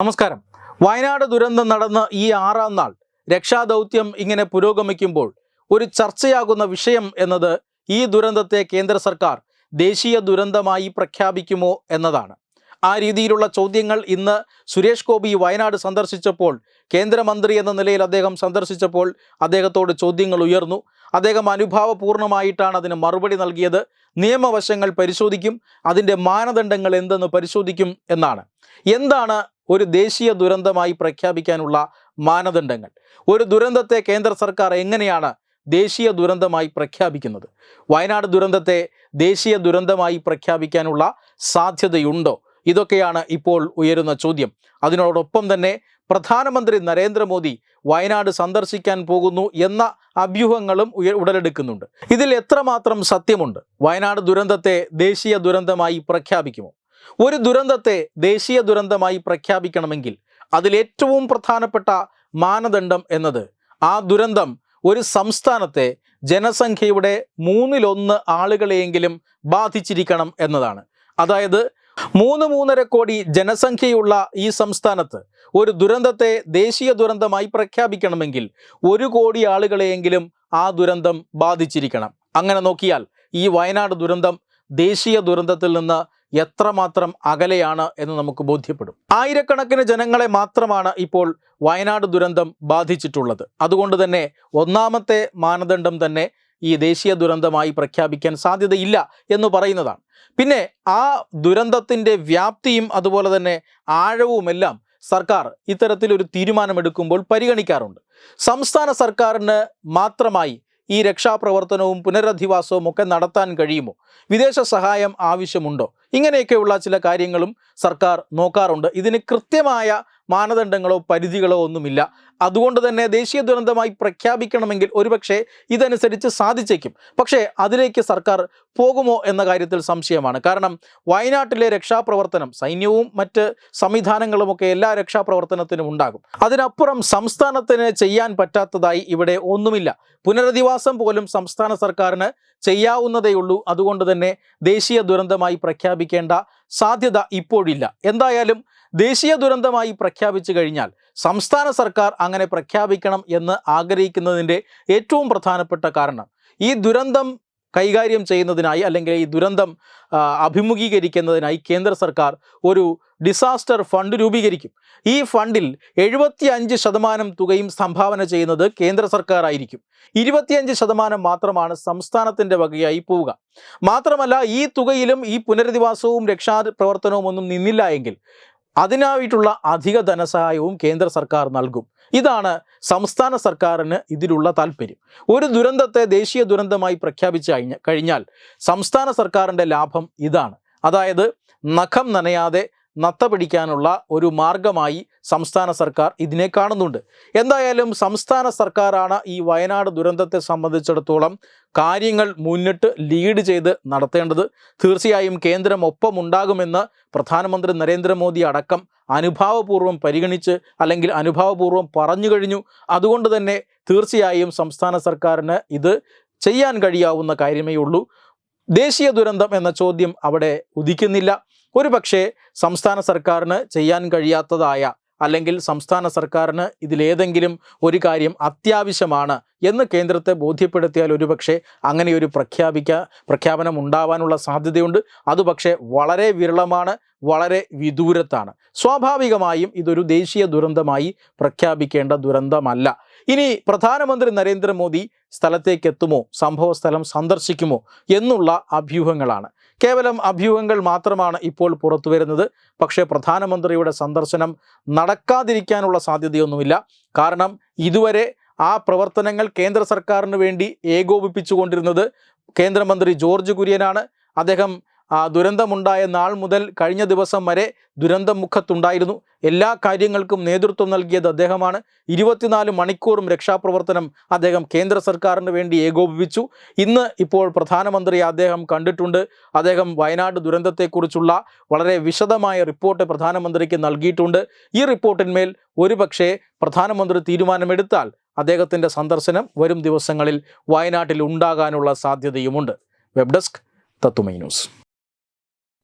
നമസ്കാരം. വയനാട് ദുരന്തം നടന്ന് ഈ ആറാം നാൾ രക്ഷാദൗത്യം ഇങ്ങനെ പുരോഗമിക്കുമ്പോൾ ഒരു ചർച്ചയാകുന്ന വിഷയം എന്നത് ഈ ദുരന്തത്തെ കേന്ദ്ര സർക്കാർ ദേശീയ ദുരന്തമായി പ്രഖ്യാപിക്കുമോ എന്നതാണ്. ആ രീതിയിലുള്ള ചോദ്യങ്ങൾ ഇന്ന് സുരേഷ് ഗോപി വയനാട് സന്ദർശിച്ചപ്പോൾ കേന്ദ്രമന്ത്രി എന്ന നിലയിൽ അദ്ദേഹം സന്ദർശിച്ചപ്പോൾ അദ്ദേഹത്തോട് ചോദ്യങ്ങൾ ഉയർന്നു. അദ്ദേഹം അനുഭാവപൂർണമായിട്ടാണ് അതിന് മറുപടി നൽകിയത്. നിയമവശങ്ങൾ പരിശോധിക്കും അതിന്റെ മാനദണ്ഡങ്ങൾ എന്തെന്ന് പരിശോധിക്കും എന്നാണ്. എന്താണ് ഒരു ദേശീയ ദുരന്തമായി പ്രഖ്യാപിക്കാനുള്ള മാനദണ്ഡങ്ങൾ? ഒരു ദുരന്തത്തെ കേന്ദ്ര സർക്കാർ എങ്ങനെയാണ് ദേശീയ ദുരന്തമായി പ്രഖ്യാപിക്കുന്നത്? വയനാട് ദുരന്തത്തെ ദേശീയ ദുരന്തമായി പ്രഖ്യാപിക്കാനുള്ള സാധ്യതയുണ്ടോ? ഇതൊക്കെയാണ് ഇപ്പോൾ ഉയരുന്ന ചോദ്യം. അതിനോടൊപ്പം തന്നെ പ്രധാനമന്ത്രി നരേന്ദ്രമോദി വയനാട് സന്ദർശിക്കാൻ പോകുന്നു എന്ന അഭ്യൂഹങ്ങളും ഉടലെടുക്കുന്നുണ്ട്. ഇതിൽ എത്രമാത്രം സത്യമുണ്ട്? വയനാട് ദുരന്തത്തെ ദേശീയ ദുരന്തമായി പ്രഖ്യാപിക്കുമോ? ഒരു ദുരന്തത്തെ ദേശീയ ദുരന്തമായി പ്രഖ്യാപിക്കണമെങ്കിൽ അതിലേറ്റവും പ്രധാനപ്പെട്ട മാനദണ്ഡം എന്നത് ആ ദുരന്തം ഒരു സംസ്ഥാനത്തെ ജനസംഖ്യയുടെ മൂന്നിലൊന്ന് ആളുകളെയെങ്കിലും ബാധിച്ചിരിക്കണം എന്നതാണ്. അതായത് മൂന്ന് മൂന്നര കോടി ജനസംഖ്യയുള്ള ഈ സംസ്ഥാനത്ത് ഒരു ദുരന്തത്തെ ദേശീയ ദുരന്തമായി പ്രഖ്യാപിക്കണമെങ്കിൽ ഒരു കോടി ആളുകളെയെങ്കിലും ആ ദുരന്തം ബാധിച്ചിരിക്കണം. അങ്ങനെ നോക്കിയാൽ ഈ വയനാട് ദുരന്തം ദേശീയ ദുരന്തത്തിൽ നിന്ന് എത്രമാത്രം അകലെയാണ് എന്ന് നമുക്ക് ബോധ്യപ്പെടും. ആയിരക്കണക്കിന് ജനങ്ങളെ മാത്രമാണ് ഇപ്പോൾ വയനാട് ദുരന്തം ബാധിച്ചിട്ടുള്ളത്. അതുകൊണ്ട് തന്നെ ഒന്നാമത്തെ മാനദണ്ഡം തന്നെ ഈ ദേശീയ ദുരന്തമായി പ്രഖ്യാപിക്കാൻ സാധ്യതയില്ല എന്ന് പറയുന്നതാണ്. പിന്നെ ആ ദുരന്തത്തിന്റെ വ്യാപ്തിയും അതുപോലെ തന്നെ ആഴവുമെല്ലാം സർക്കാർ ഇത്തരത്തിലൊരു തീരുമാനമെടുക്കുമ്പോൾ പരിഗണിക്കാറുണ്ട്. സംസ്ഥാന സർക്കാരിന് മാത്രമായി ഈ രക്ഷാപ്രവർത്തനവും പുനരധിവാസവും ഒക്കെ നടത്താൻ കഴിയുമോ? വിദേശ സഹായം ആവശ്യമുണ്ടോ? ഇങ്ങനെയൊക്കെയുള്ള ചില കാര്യങ്ങളും സർക്കാർ നോക്കാറുണ്ട്. ഇതിന് കൃത്യമായ മാനദണ്ഡങ്ങളോ പരിധികളോ ഒന്നുമില്ല. അതുകൊണ്ട് തന്നെ ദേശീയ ദുരന്തമായി പ്രഖ്യാപിക്കണമെങ്കിൽ ഒരുപക്ഷെ ഇതനുസരിച്ച് സാധിച്ചേക്കും. പക്ഷേ അതിലേക്ക് സർക്കാർ പോകുമോ എന്ന കാര്യത്തിൽ സംശയമാണ്. കാരണം വയനാട്ടിലെ രക്ഷാപ്രവർത്തനം സൈന്യവും മറ്റ് സംവിധാനങ്ങളുമൊക്കെ എല്ലാ രക്ഷാപ്രവർത്തനത്തിനും ഉണ്ടാകും. അതിനപ്പുറം സംസ്ഥാനത്തിന് ചെയ്യാൻ പറ്റാത്തതായി ഇവിടെ ഒന്നുമില്ല. പുനരധിവാസം പോലും സംസ്ഥാന സർക്കാരിന് ചെയ്യാവുന്നതേയുള്ളൂ. അതുകൊണ്ട് തന്നെ ദേശീയ ദുരന്തമായി പ്രഖ്യാപിക്കേണ്ട സാധ്യത ഇപ്പോഴില്ല. എന്തായാലും ദേശീയ ദുരന്തമായി പ്രഖ്യാപിച്ചു കഴിഞ്ഞാൽ സംസ്ഥാന സർക്കാർ അങ്ങനെ പ്രഖ്യാപിക്കണം എന്ന് ആഗ്രഹിക്കുന്നതിന്റെ ഏറ്റവും പ്രധാനപ്പെട്ട കാരണം ഈ ദുരന്തം കൈകാര്യം ചെയ്യുന്നതിനായി അല്ലെങ്കിൽ ഈ ദുരന്തം അഭിമുഖീകരിക്കുന്നതിനായി കേന്ദ്ര സർക്കാർ ഒരു ഡിസാസ്റ്റർ ഫണ്ട് രൂപീകരിക്കും. ഈ ഫണ്ടിൽ എഴുപത്തി അഞ്ച് ശതമാനം തുകയും സംഭാവന ചെയ്യുന്നത് കേന്ദ്ര സർക്കാർ ആയിരിക്കും. ഇരുപത്തിയഞ്ച് ശതമാനം മാത്രമാണ് സംസ്ഥാനത്തിന്റെ വകയായി പോവുക. മാത്രമല്ല ഈ തുകയിലും ഈ പുനരധിവാസവും രക്ഷാപ്രവർത്തനവും ഒന്നും നിന്നില്ല എങ്കിൽ അതിനായിട്ടുള്ള അധിക ധനസഹായവും കേന്ദ്ര സർക്കാർ നൽകും. ഇതാണ് സംസ്ഥാന സർക്കാരിന് ഇതിലുള്ള താല്പര്യം. ഒരു ദുരന്തത്തെ ദേശീയ ദുരന്തമായി പ്രഖ്യാപിച്ചു കഴിഞ്ഞ കഴിഞ്ഞാൽ സംസ്ഥാന സർക്കാരിന്റെ ലാഭം ഇതാണ്. അതായത് നഖം നനയാതെ നത്ത പിടിക്കാനുള്ള ഒരു മാർഗമായി സംസ്ഥാന സർക്കാർ ഇതിനെ കാണുന്നുണ്ട്. എന്തായാലും സംസ്ഥാന സർക്കാരാണ് ഈ വയനാട് ദുരന്തത്തെ സംബന്ധിച്ചിടത്തോളം കാര്യങ്ങൾ മുന്നിട്ട് ലീഡ് ചെയ്ത് നടത്തേണ്ടത്. തീർച്ചയായും കേന്ദ്രം ഒപ്പമുണ്ടാകുമെന്ന് പ്രധാനമന്ത്രി നരേന്ദ്രമോദി അടക്കം അനുഭാവപൂർവം പരിഗണിച്ച് അല്ലെങ്കിൽ അനുഭാവപൂർവം പറഞ്ഞു കഴിഞ്ഞു. അതുകൊണ്ട് തന്നെ തീർച്ചയായും സംസ്ഥാന സർക്കാരിന് ഇത് ചെയ്യാൻ കഴിയാവുന്ന കാര്യമേ ഉള്ളൂ. ദേശീയ ദുരന്തം എന്ന ചോദ്യം അവിടെ ഉദിക്കുന്നില്ല. ഒരുപക്ഷെ സംസ്ഥാന സർക്കാരിന് ചെയ്യാൻ കഴിയാത്തതായ അല്ലെങ്കിൽ സംസ്ഥാന സർക്കാരിന് ഇതിലേതെങ്കിലും ഒരു കാര്യം അത്യാവശ്യമാണ് എന്ന് കേന്ദ്രത്തെ ബോധ്യപ്പെടുത്തിയാൽ ഒരുപക്ഷെ അങ്ങനെ ഒരു പ്രഖ്യാപിക്ക പ്രഖ്യാപനം ഉണ്ടാവാനുള്ള സാധ്യതയുണ്ട്. അത് പക്ഷേ വളരെ വിരളമാണ് വളരെ വിദൂരത്താണ്. സ്വാഭാവികമായും ഇതൊരു ദേശീയ ദുരന്തമായി പ്രഖ്യാപിക്കേണ്ട ദുരന്തമല്ല. ഇനി പ്രധാനമന്ത്രി നരേന്ദ്രമോദി സ്ഥലത്തേക്കെത്തുമോ? സംഭവ സന്ദർശിക്കുമോ? എന്നുള്ള അഭ്യൂഹങ്ങളാണ്. കേവലം അഭ്യൂഹങ്ങൾ മാത്രമാണ് ഇപ്പോൾ പുറത്തു വരുന്നത്. പക്ഷേ പ്രധാനമന്ത്രിയുടെ സന്ദർശനം നടക്കാതിരിക്കാനുള്ള സാധ്യതയൊന്നുമില്ല. കാരണം ഇതുവരെ ആ പ്രവർത്തനങ്ങൾ കേന്ദ്ര സർക്കാരിന് വേണ്ടി ഏകോപിപ്പിച്ചുകൊണ്ടിരുന്നത് കേന്ദ്രമന്ത്രി ജോർജ് കുര്യനാണ്. അദ്ദേഹം ആ ദുരന്തമുണ്ടായ നാൾ മുതൽ കഴിഞ്ഞ ദിവസം വരെ ദുരന്തം മുഖത്തുണ്ടായിരുന്നു എല്ലാ കാര്യങ്ങൾക്കും നേതൃത്വം നൽകിയത് അദ്ദേഹമാണ്. ഇരുപത്തിനാല് മണിക്കൂറും രക്ഷാപ്രവർത്തനം അദ്ദേഹം കേന്ദ്ര സർക്കാരിന് വേണ്ടി ഏകോപിപ്പിച്ചു. ഇന്ന് ഇപ്പോൾ പ്രധാനമന്ത്രി അദ്ദേഹം കണ്ടിട്ടുണ്ട്. അദ്ദേഹം വയനാട് ദുരന്തത്തെക്കുറിച്ചുള്ള വളരെ വിശദമായ റിപ്പോർട്ട് പ്രധാനമന്ത്രിക്ക് നൽകിയിട്ടുണ്ട്. ഈ റിപ്പോർട്ടിന്മേൽ ഒരുപക്ഷെ പ്രധാനമന്ത്രി തീരുമാനമെടുത്താൽ അദ്ദേഹത്തിന്റെ സന്ദർശനം വരും ദിവസങ്ങളിൽ വയനാട്ടിൽ ഉണ്ടാകാനുള്ള സാധ്യതയുമുണ്ട്. വെബ് ഡെസ്ക് തത്തുമൈ news.